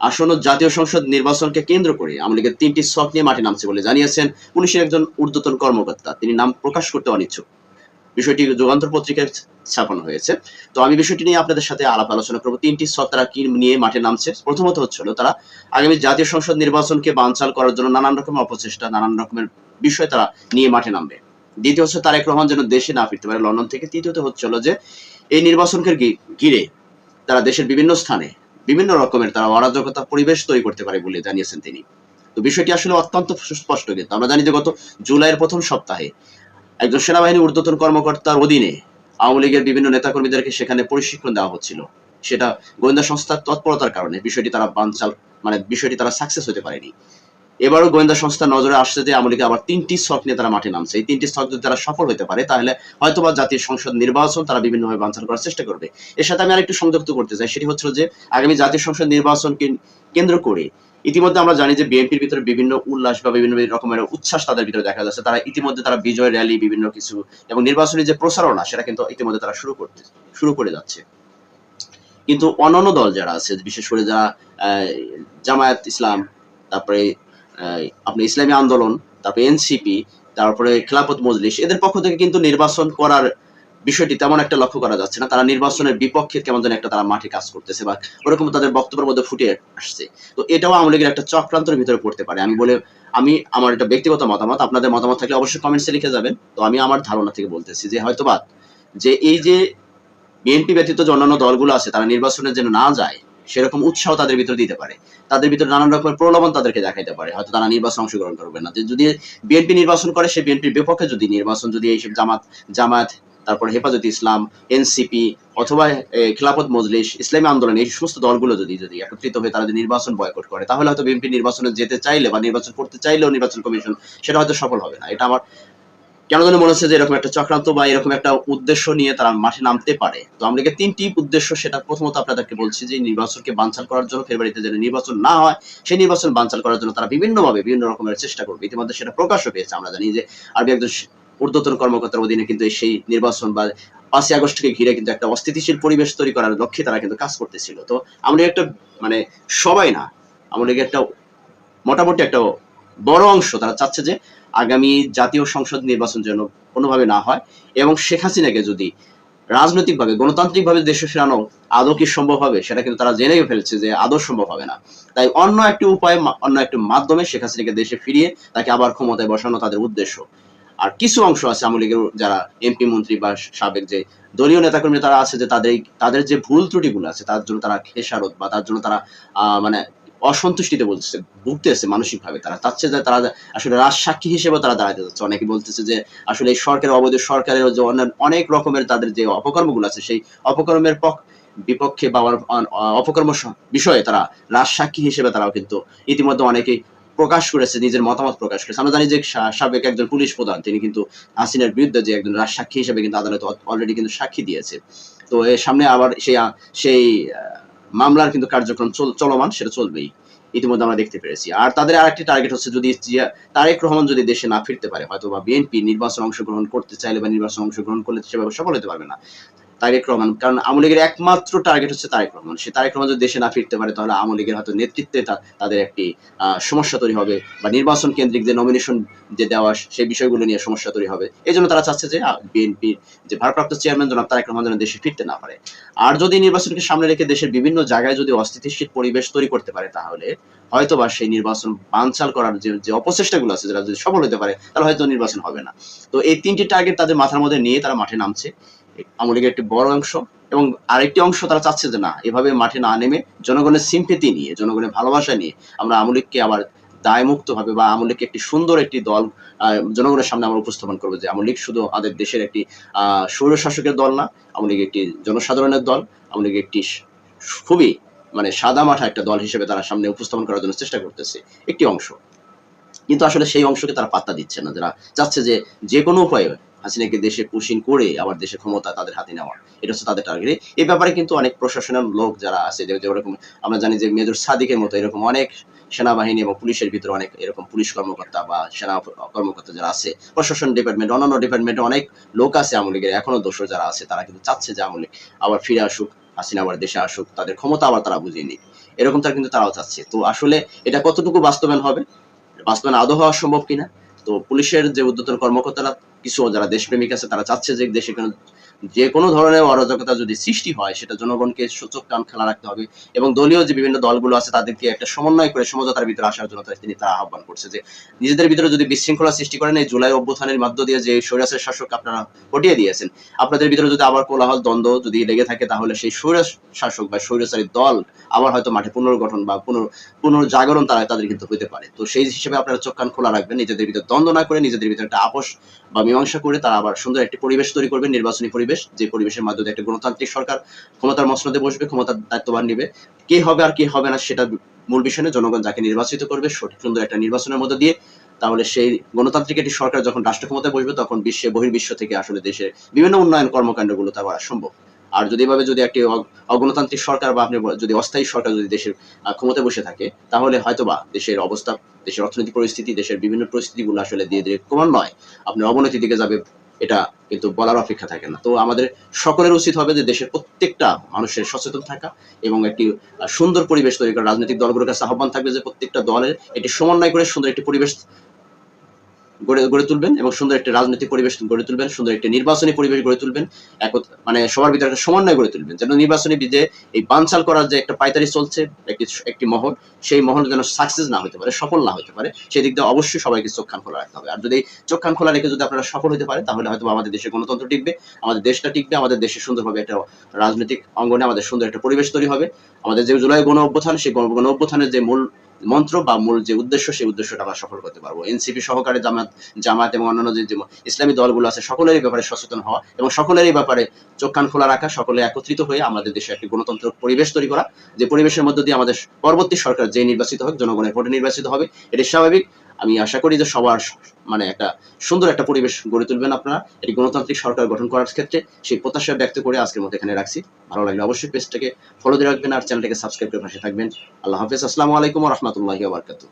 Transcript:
আসন্ন জাতীয় সংসদ নির্বাচনকে কেন্দ্র করে আওয়ামী লীগের তিনটি সক নিয়ে মাঠে নামছে বলে জানিয়েছেন পুলিশের একজন ঊর্ধ্বতন কর্মকর্তা। তিনি নাম প্রকাশ করতে অনিচ্ছুক। বিষয়টি যুগান্তর পত্রিকায় ছাপানো হয়েছে। তো আমি বিষয়টি নিয়ে আপনাদের সাথে আলাপ আলোচনা করব। তিনটি সক তারা কি নিয়ে মাঠে নামছে? প্রথমত হচ্ছে হলো তারা আগামী জাতীয় সংসদ নির্বাচনকে বানচাল করার জন্য নানান রকমের অপচেষ্টা, নানান রকমের বিষয় তারা নিয়ে মাঠে নামবে। দ্বিতীয় হচ্ছে তারেক রহমান যেন দেশে না ফিরতে পারে লন্ডন থেকে। তৃতীয়ত হচ্ছিল যে এই নির্বাচনকে ঘিরে তারা দেশের বিভিন্ন স্থানে বিভিন্ন রকমের তারা অরাজকতা পরিবেশ তৈরি করতে পারে বলে জানিয়েছেন তিনি। তো বিষয়টি আসলে অত্যন্ত সুস্পষ্ট কিন্তু। আমরা জানি যে গত জুলাইয়ের প্রথম সপ্তাহে একজন সেনাবাহিনী ঊর্ধ্বতন কর্মকর্তার অধীনে আওয়ামী লীগের বিভিন্ন নেতাকর্মীদেরকে সেখানে প্রশিক্ষণ দেওয়া হচ্ছিল। সেটা গোয়েন্দা সংস্থার তৎপরতার কারণে বিষয়টি তারা বানচাল মানে বিষয়টি তারা সাকসেস হতে পারেনি। এবারও গোয়েন্দা সংস্থার নজরে আসছে যে আওয়ামী আবার তিনটি স্তক নিয়ে তারা মাঠে নামছে। এই তিনটি স্তক যদি তারা সফল হতে পারে, তাহলে হয়তোবা জাতীয় সংসদ নির্বাচন তারা বিভিন্নভাবে বানচাল করার চেষ্টা করবে। এর সাথে আমি আরেকটু সংযুক্ত করতে চাই, সেটি হচ্ছে যে আগামী জাতীয় সংসদ নির্বাচনকে কেন্দ্র করে ইতিমধ্যে আমরা জানি যে বিএনপির ভিতরে বিভিন্ন উল্লাস বা বিভিন্ন রকমের উচ্ছ্বাস তাদের ভিতরে দেখা যাচ্ছে। তারা ইতিমধ্যে তারা বিজয় র্যালি, বিভিন্ন কিছু এবং নির্বাচনী যে প্রচারণা, সেটা কিন্তু ইতিমধ্যে তারা শুরু করতে শুরু করে যাচ্ছে। কিন্তু অন্যান্য দল যারা আছে, বিশেষ করে যারা জামায়াত ইসলাম, তারপরে আপনি ইসলামী আন্দোলন, তারপরে এনসিপি তারপরে খেলাফত মজলিস, এদের পক্ষ থেকে কিন্তু নির্বাচন করার বিষয়টি তেমন একটা লক্ষ্য করা যাচ্ছে না। তারা নির্বাচনের বিপক্ষে কেমন যেন একটা তারা মাঠে কাজ করতেছে বা ওরকম তাদের বক্তব্যের মধ্যে ফুটে আসছে। তো এটাও আওয়ামী লীগের একটা চক্রান্তের ভিতরে পড়তে পারে। আমি বলে, আমি আমার এটা ব্যক্তিগত মতামত, আপনাদের মতামত থাকলে অবশ্যই কমেন্টসে লিখে যাবেন। তো আমি আমার ধারণা থেকে বলতেছি যে হয়তো হয়তোবা যে এই যে বিএনপি ব্যতীত যে অন্যান্য দলগুলো আছে, তারা নির্বাচনের জন্য না যায় সেরকম উৎসাহ তাদের ভিতরে দিতে পারে। তাদের ভিতরে নানান রকমের প্রলোভন তাদেরকে দেখাইতে পারে। হয়তো তারা নির্বাচন অংশগ্রহণ করবে না। যদি বিএনপি নির্বাচন করে, সে বিএনপির বিপক্ষে যদি নির্বাচন, যদি এইসব জামাত জামাত তারপর হেফাজত ইসলাম, এনসিপি অথবা খিলাফত মজলিস, ইসলামী আন্দোলন, এই সমস্ত দলগুলো যদি যদি একত্রিত হয়ে তারা যদি নির্বাচন বয়কট করে, তাহলে হয়তো বিএনপি নির্বাচনে যেতে চাইলে বা নির্বাচন করতে চাইলেও নির্বাচন কমিশন, সেটা হয়তো সফল হবে না। এটা আমার কেন যেন মনে হচ্ছে যে এরকম একটা চক্রান্ত বা এরকম একটা উদ্দেশ্য নিয়ে তারা মাঠে নামতে পারে? তো আমরা তিনটি উদ্দেশ্য সেটা প্রথমত আপনাদেরকে বলছি যে নির্বাচনকে বানচাল করার জন্য, ফেব্রুয়ারিতে যেন নির্বাচন না হয়, সেই নির্বাচন বানচাল করার জন্য তারা বিভিন্নভাবে বিভিন্ন রকমের চেষ্টা করবে। ইতিমধ্যে সেটা প্রকাশও পেয়েছে, আমরা জানি যে আরবি একজন ঊর্ধ্বতন কর্মকর্তার অধীনে কিন্তু সেই নির্বাচন বা পাঁচই আগস্টকে ঘিরে কিন্তু একটা অস্থিতিশীল পরিবেশ তৈরি করার লক্ষ্যে তারা কিন্তু কাজ করতেছিল। তো আমরা একটা মানে সবাই না আমাদের একটা মোটামুটি একটা বড় অংশ তারা চাচ্ছে যে আগামী জাতীয় সংসদ নির্বাচন যেন কোনোভাবে না হয় এবং শেখ হাসিনাকে যদি রাজনৈতিকভাবে, গণতান্ত্রিকভাবে দেশে ফেরানো আদৌ কি সম্ভব হবে সেটা কিন্তু তারা জেনেই ফেলছে যে আদৌ সম্ভব হবে না। তাই অন্য একটি উপায়, অন্য একটি মাধ্যমে শেখ হাসিনাকে দেশে ফিরিয়ে তাকে আবার ক্ষমতায় বসানো তাদের উদ্দেশ্য। আর কিছু অংশ আছে আওয়ামী লীগের যারা এমপি, মন্ত্রী বা সাবেক যে দলীয় নেতাকর্মী তারা আছে যে তাদের তাদের যে ভুল ত্রুটিগুলো আছে তার জন্য তারা খেসারত বা তার জন্য তারা মানে অসন্তুষ্টিতে বলতেছে, ভুগতেছে মানসিক ভাবে তারা চাচ্ছে যে তারা আসলে রাজ সাক্ষী হিসেবে তারা দাঁড়াতে যাচ্ছে। অনেকে বলতেছে যে আসলে এই সরকারের, অবৈধ সরকারের যে অনেক রকমের তাদের যে অপকর্মগুলো আছে, সেই অপকর্মের পক্ষ বিপক্ষে বা অপকর্ম বিষয়ে তারা রাজ সাক্ষী হিসেবে তারাও কিন্তু ইতিমধ্যে অনেকেই প্রকাশ করেছে, নিজের মতামত প্রকাশ করেছে। আমরা জানি যে সাবেক একজন পুলিশ প্রধান, তিনি কিন্তু হাসিনার বিরুদ্ধে যে একজন রাজ সাক্ষী হিসেবে কিন্তু আদালত অলরেডি কিন্তু সাক্ষী দিয়েছে। তো এর সামনে আবার সেই সেই মামলার কিন্তু কার্যক্রম চলমান, সেটা চলবেই। ইতিমধ্যে আমরা দেখতে পেরেছি। আর তাদের আরেকটি টার্গেট হচ্ছে যদি তারেক রহমান যদি দেশে না ফিরতে পারে হয়তো বা বিএনপি নির্বাচন অংশগ্রহণ করতে চাইলে বা নির্বাচন অংশগ্রহণ করলে সেভাবে সফল হতে পারবে না। তারেক রহমান, কারণ আওয়ামী লীগের একমাত্র টার্গেট হচ্ছে তারেক রহমান। সে তারেক রহমান যদি দেশে না ফিরতে পারে, তাহলে আওয়ামী লীগের হয়তো নেতৃত্বে তাদের একটি সমস্যা তৈরি হবে বা নির্বাচন কেন্দ্রিক যে নমিনেশন যে দেওয়া, সেই বিষয়গুলো নিয়ে সমস্যা তৈরি হবে। এই জন্য তারা চাচ্ছে যে বিএনপির যে ভারপ্রাপ্ত চেয়ারম্যান জনাব তারেক রহমান যেন দেশে ফিরতে না পারে। আর যদি নির্বাচনকে সামনে রেখে দেশের বিভিন্ন জায়গায় যদি অস্থিতিশীল পরিবেশ তৈরি করতে পারে, তাহলে হয়তো বা সেই নির্বাচন বানচাল করার যে যে অপচেষ্টাগুলো আছে, যারা যদি সফল হতে পারে, তাহলে হয়তো নির্বাচন হবে না। তো এই তিনটি টার্গেট তাদের মাথার মধ্যে নিয়ে তারা মাঠে নামছে। আওয়ামী লীগের একটি বড় অংশ এবং আরেকটি অংশ তারা চাচ্ছে যে না, এভাবে মাঠে না নেমে জনগণের সিম্পেতি নিয়ে, জনগণের ভালোবাসা নিয়ে আমরা আওয়ামী লীগকে আবার দায়মুক্ত ভাবে বা আওয়ামী লীগকে একটি সুন্দর একটি দল জনগণের সামনে আমরা উপস্থাপন করব যে আওয়ামী লীগ শুধু আমাদের দেশের একটি, আহ স্বৈর শাসকের দল না আওয়ামী লীগ একটি জনসাধারণের দল আওয়ামী লীগ একটি খুবই মানে সাদা মাঠা একটা দল হিসেবে তারা সামনে উপস্থাপন করার জন্য চেষ্টা করতেছে, একটি অংশ। কিন্তু আসলে সেই অংশকে তারা পাত্তা দিচ্ছে না, যারা চাচ্ছে যে যে কোনো উপায়ে হাসিনাকে দেশে পুশিং করে আবার দেশের ক্ষমতা তাদের হাতে নেওয়া। এটা হচ্ছে তাদের টার্গেট এই ব্যাপারে কিন্তু অনেক প্রশাসনের লোক যারা আছে যেরকম আমরা জানি যে মেজর সাদিকের মতো এরকম অনেক সেনাবাহিনী এবং পুলিশের ভিতরে অনেক এরকম পুলিশ কর্মকর্তা বা সেনা কর্মকর্তা যারা আছে, প্রশাসন ডিপার্টমেন্ট অন্যান্য ডিপার্টমেন্টে অনেক লোক আছে আওয়ামী লীগের, এখনও দোষর যারা আছে তারা কিন্তু চাচ্ছে যে আওয়ামী লীগ আবার ফিরে আসুক, হাসিনা আবার দেশে আসুক, তাদের ক্ষমতা আবার তারা বুঝিয়ে নিক। এরকম তার কিন্তু তারাও চাচ্ছে। তো আসলে এটা কতটুকু বাস্তবায়ন হবে? বাস্তবায়ন আদৌ হওয়া সম্ভব কিনা? তো পুলিশের যে উদ্যতন কর্মকর্তারা কিছু যারা দেশপ্রেমিক আছে তারা চাচ্ছে যে দেশে কোনো যে কোনো ধরনের অরাজকতা যদি সৃষ্টি হয়, সেটা জনগণকে সূচক কান খেলা রাখতে হবে এবং দলীয় যে বিভিন্ন দলগুলো আছে, তাদেরকে একটা সমন্বয় করে সমঝোতার ভিতরে আসার জন্য তিনি তা আহ্বান করছে যে, নিজেদের ভিতরে যদি বিশৃঙ্খলা সৃষ্টি করেন, এই জুলাই অভ্যুত্থানের মধ্য দিয়ে যে স্বৈরাচার শাসক আপনারা হটিয়ে দিয়েছেন, আপনাদের ভিতরে যদি আবার কোলাহল, দ্বন্দ্ব যদি লেগে থাকে, তাহলে সেই স্বৈরাচ শাসক বা স্বৈরাচারী দল আবার হয়তো মাঠে পুনর্গঠন বা পুনর পুনর্জাগরণ তারা তাদের কিন্তু হতে পারে। তো সেই হিসেবে আপনারা চোখ কান খোলা রাখবেন, নিজেদের ভিতরে দ্বন্দ্ব না করে নিজেদের ভিতরে একটা আপোষ বা মীমাংসা করে তারা আবার সুন্দর একটি পরিবেশ তৈরি করবেন, নির্বাচনী পরিবেষ যে পরিবেশের মাধ্যমে একটা গণতান্ত্রিক সরকার ক্ষমতার মসনদে বসবে, ক্ষমতার দায়িত্ববান নিবে। কে হবে আর কে হবে না সেটা মূল বিষয় জনগণ যাকে নির্বাচিত করবে, সঠিক সুন্দর একটা নির্বাচনের মধ্যে দিয়ে তাহলে সেই গণতান্ত্রিক একটি সরকার যখন রাষ্ট্র ক্ষমতায় বসবে, তখন বিশ্বে, বহির্বিশ্ব থেকে আসলে দেশের বিভিন্ন উন্নয়ন কর্মকাণ্ডগুলো তা করা সম্ভব। আর যদি এভাবে যদি একটি অগ- অগণতান্ত্রিক সরকার বা আপনি যদি অস্থায়ী সরকার যদি দেশের ক্ষমতায় বসে থাকে, তাহলে হয়তোবা দেশের অবস্থা, দেশের অর্থনৈতিক পরিস্থিতি, দেশের বিভিন্ন পরিস্থিতিগুলো আসলে ধীরে ধীরে ক্রমান্বয়ে আপনার অবনতির দিকে যাবে এটা কিন্তু বলার অপেক্ষা থাকে না। তো আমাদের সকলের উচিত হবে যে দেশের প্রত্যেকটা মানুষের সচেতন থাকা এবং একটি সুন্দর পরিবেশ তৈরি করা। রাজনৈতিক দলগুলোর কাছে আহ্বান থাকবে যে প্রত্যেকটা দলের একটি সমন্বয় করে সুন্দর একটি পরিবেশ গড়ে তুলবেন এবং সুন্দর একটি রাজনৈতিক পরিবেশ গড়ে তুলবেন, সুন্দর একটি নির্বাচনী পরিবেশ গড়ে তুলবেন এক মানে সবার ভিতরে একটা সমন্বয় গড়ে তুলবেন। যেন নির্বাচনী বিজে এই বানচাল করার যে একটা পাইতারি চলছে, একটি একটি মহল, সেই মহল যেন সাকসেস না হতে পারে, সফল না হতে পারে, সেই দিক দিয়ে অবশ্যই সবাইকে চোখ কান খোলা রাখতে হবে। আর যদি চোখ কান খোলা রেখে যদি আপনারা সফল হতে পারে তাহলে হয়তো আমাদের দেশের গণতন্ত্র টিকবে, আমাদের দেশটা টিকবে, আমাদের দেশে সুন্দরভাবে একটা রাজনৈতিক অঙ্গনে আমাদের সুন্দর একটা পরিবেশ তৈরি হবে। আমাদের যে জুলাই গণ অভ্যুত্থান, সেই গণ গণ অভ্যুত্থানের যে মূল মন্ত্র বা মূল যে উদ্দেশ্য, সেই উদ্দেশ্যটা আমরা সফল করতে পারব। এনসিপি সহকারে জামাত জামাত এবং অন্যান্য যে ইসলামী দলগুলো আছে, সকলেরই ব্যাপারে সচেতন হওয়া এবং সকলেরই ব্যাপারে চোখ কান খোলা রাখা, সকলে একত্রিত হয়ে আমাদের দেশে একটি গণতন্ত্র পরিবেশ তৈরি করা, যে পরিবেশের মধ্য দিয়ে আমাদের পরবর্তী সরকার যে নির্বাচিত হোক, জনগণের ভোটে নির্বাচিত হবে এটি স্বাভাবিক। আমি আশা করি যে সবার মানে একটা সুন্দর একটা পরিবেশ গড়ে তুলবেন আপনারা। এটি গণতান্ত্রিক সরকার গঠন করার ক্ষেত্রে সেই প্রত্যাশা ব্যক্ত করে আজকের মতো এখানে রাখছি। ভালো লাগলে অবশ্যই পেজটাকে ফলো দিয়ে রাখবেন আর চ্যানেলটাকে সাবস্ক্রাইব করে পাশে থাকবেন। আল্লাহ হাফিজ। আসসালামু আলাইকুম রহমতুল্লাহ বারকাতুহ।